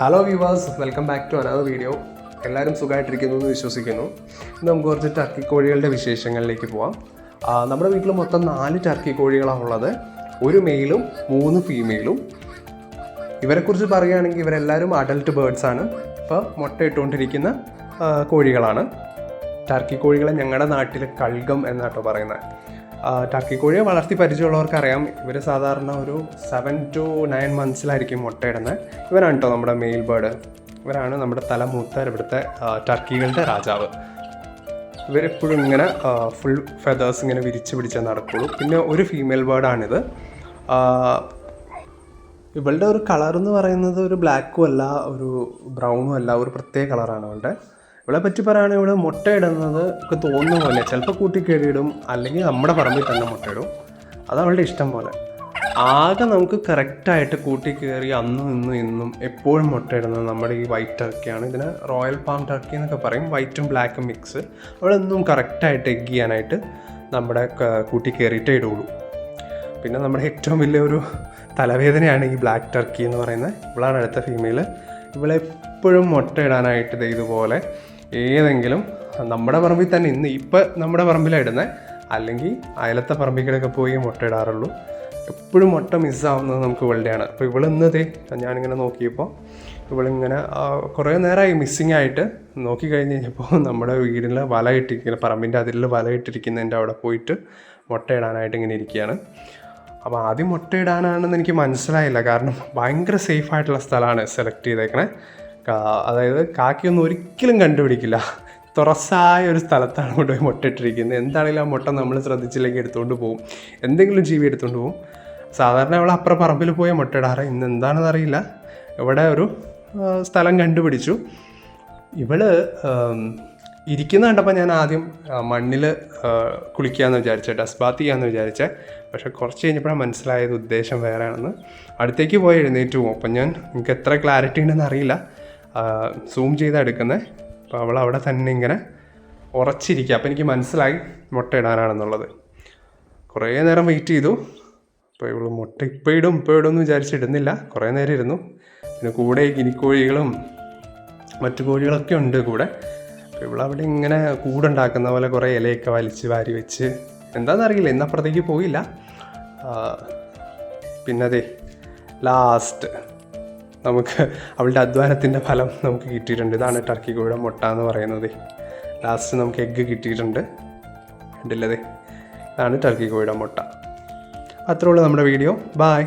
Hello viewers welcome back to another video എല്ലാവരും സുഖമായിട്ടിരിക്കുന്നു എന്ന് വിശ്വസിക്കുന്നു. നമുക്ക് കുറച്ച് ടർക്കി കോഴികളുടെ വിശേഷങ്ങളിലേക്ക് പോവാം. നമ്മുടെ വീട്ടിൽ മൊത്തം നാല് ടർക്കി കോഴികളാണ് ഉള്ളത്. ഒരു മെയിലും മൂന്ന് ഫീമെയിലും ഇവരെക്കുറിച്ച് പറയുകയാണെങ്കിൽ ഇവരെല്ലാവരും അഡൽട്ട് ബേർഡ്സ് ആണ്. ഇപ്പോൾ മുട്ടയിട്ടുകൊണ്ടിരിക്കുന്ന കോഴികളാണ്. ടർക്കി കോഴികളെ ഞങ്ങളുടെ നാട്ടിൽ കൾഗം എന്നാട്ടോ പറയുന്നത് ആ, ടർക്കി കോഴിയെ വളർത്തി പരിചയമുള്ളവർക്കറിയാം. ഇവർ സാധാരണ ഒരു സെവൻ ടു നയൻ മന്ത്സിലായിരിക്കും മുട്ടയിടുന്നത് ഇവരാണ് കേട്ടോ നമ്മുടെ മെയിൽ ബേർഡ് ഇവരാണ് നമ്മുടെ തലമൂത്തർ ഇവിടുത്തെ ടർക്കികളുടെ രാജാവ്. ഇവരെപ്പോഴും ഇങ്ങനെ ഫുൾ ഫെതേഴ്സ് ഇങ്ങനെ വിരിച്ച് പിടിച്ച് നടക്കുള്ളൂ. പിന്നെ ഒരു ഫീമെയിൽ ബേർഡാണിത് ഇവളുടെ ഒരു കളർ എന്ന് പറയുന്നത് ഒരു ബ്ലാക്കും അല്ല ഒരു ബ്രൗണും അല്ല ഒരു പ്രത്യേക കളറാണ് അവളുടെ. ഇവളെ പറ്റി പറയുകയാണെങ്കിൽ ഇവൾ മുട്ടയിടുന്നത് ഒക്കെ തോന്നുന്ന പോലെ. ചിലപ്പോൾ കൂട്ടി കയറിയിടും അല്ലെങ്കിൽ നമ്മുടെ പറമ്പിൽ തന്നെ മുട്ട ഇടും. അത് അവളുടെ ഇഷ്ടം പോലെ. ആകെ നമുക്ക് കറക്റ്റായിട്ട് കൂട്ടി കയറി അന്നും ഇന്നും ഇന്നും എപ്പോഴും മുട്ട മുട്ടയിടുന്നത് നമ്മുടെ ഈ വൈറ്റ് ടർക്കിയാണ് ഇതിന് റോയൽ പാം ടർക്കി എന്നൊക്കെ പറയും. വൈറ്റും ബ്ലാക്കും മിക്സ് അവളെന്നും കറക്റ്റായിട്ട് എഗ് ചെയ്യാനായിട്ട് നമ്മുടെ കൂട്ടി കയറിയിട്ടേ ഇടുള്ളൂ. പിന്നെ നമ്മുടെ ഏറ്റവും വലിയൊരു തലവേദനയാണ് ഈ ബ്ലാക്ക് ടർക്കി എന്ന് പറയുന്നത്. ഇവളാണ് അടുത്ത ഫീമെയിൽ ഇവളെപ്പോഴും മുട്ടയിടാനായിട്ട് ഇതുപോലെ ഏതെങ്കിലും നമ്മുടെ പറമ്പിൽ തന്നെ ഇന്ന് ഇപ്പം നമ്മുടെ പറമ്പിലാണ് ഇടുന്നത് അല്ലെങ്കിൽ അയലത്തെ പറമ്പിക്കടൊക്കെ പോയി മുട്ടയിടാറുള്ളൂ എപ്പോഴും മുട്ട മിസ്സാവുന്നത് നമുക്ക് ഇവളുടെയാണ്. അപ്പോൾ ഇവൾ ഇന്ന് ദേ ഞാനിങ്ങനെ നോക്കിയപ്പോൾ ഇവളിങ്ങനെ കുറേ നേരമായി മിസ്സിങ് ആയിട്ട് നോക്കി കഴിഞ്ഞ് കഴിഞ്ഞപ്പോൾ നമ്മുടെ വീടിൽ വല ഇട്ടിരിക്കുന്ന പറമ്പിന്റെ അതിൽ വല ഇട്ടിരിക്കുന്നതിന്റെ അവിടെ പോയിട്ട് മുട്ടയിടാനായിട്ട് ഇങ്ങനെ ഇരിക്കുകയാണ്. അപ്പോൾ ആദ്യം മുട്ടയിടാനാണെന്ന് എനിക്ക് മനസ്സിലായില്ല. കാരണം ഭയങ്കര സേഫ് ആയിട്ടുള്ള സ്ഥലമാണ് സെലക്ട് ചെയ്തേക്കണേ. അതായത് കാക്കിയൊന്നും ഒരിക്കലും കണ്ടുപിടിക്കില്ല. തുറസായ ഒരു സ്ഥലത്താണ് കൊണ്ടുപോയി മുട്ടയിട്ടിരിക്കുന്നത്. എന്താണെങ്കിലും ആ മുട്ട നമ്മൾ ശ്രദ്ധിച്ചില്ലെങ്കിൽ എടുത്തുകൊണ്ട് പോകും എന്തെങ്കിലും ജീവി എടുത്തുകൊണ്ട് പോകും സാധാരണ അവൾ അപ്പുറം പറമ്പിൽ പോയി മുട്ടയിടാറ് ഇന്ന് എന്താണെന്ന് അറിയില്ല. ഇവിടെ ഒരു സ്ഥലം കണ്ടുപിടിച്ചു. ഇവൾ ഇരിക്കുന്ന കണ്ടപ്പോൾ ഞാൻ ആദ്യം മണ്ണിൽ കുളിക്കാമെന്ന് വിചാരിച്ചേ ഡസ്ബാത്ത് ചെയ്യാമെന്ന് വിചാരിച്ചേ. പക്ഷെ കുറച്ച് കഴിഞ്ഞപ്പോഴാണ് മനസ്സിലായത് ഉദ്ദേശം വേറെയാണെന്ന്. അടുത്തേക്ക് പോയി എഴുന്നേറ്റ് പോകും അപ്പം ഞാൻ എനിക്ക് എത്ര ക്ലാരിറ്റി ഉണ്ടെന്ന് അറിയില്ല. സൂം ചെയ്താണ് എടുക്കുന്നത് അപ്പോൾ അവൾ അവിടെ തന്നെ ഇങ്ങനെ ഉറച്ചിരിക്കുക. അപ്പോൾ എനിക്ക് മനസ്സിലായി മുട്ട മുട്ടയിടാനാണെന്നുള്ളത് കുറേ നേരം വെയിറ്റ് ചെയ്തു. അപ്പോൾ ഇവൾ മുട്ട ഇപ്പോൾ ഇടും ഇപ്പോൾ ഇടും എന്ന് വിചാരിച്ചിടുന്നില്ല കുറേ നേരം ഇരുന്നു. പിന്നെ കൂടെ ഗിനിക്കോഴികളും മറ്റു കോഴികളൊക്കെ ഉണ്ട് കൂടെ. അപ്പോൾ ഇവളവിടെ ഇങ്ങനെ കൂടുണ്ടാക്കുന്ന പോലെ കുറേ ഇലയൊക്കെ വലിച്ച് വാരി വെച്ച്. എന്താണെന്നറിയില്ല ഇന്നപ്പുറത്തേക്ക് പോയില്ല. പിന്നെ ലാസ്റ്റ് നമുക്ക് അവളുടെ അധ്വാനത്തിന്റെ ഫലം നമുക്ക് കിട്ടിയിട്ടുണ്ട്. ഇതാണ് ടർക്കി കോഴിയുടെ മുട്ട എന്ന് പറയുന്നത്. ലാസ്റ്റ് നമുക്ക് എഗ്ഗ് കിട്ടിയിട്ടുണ്ട്. കണ്ടില്ലതേ ഇതാണ് ടർക്കി കോഴിയുടെ മുട്ട. അത്രേ ഉള്ളൂ നമ്മുടെ വീഡിയോ ബായ്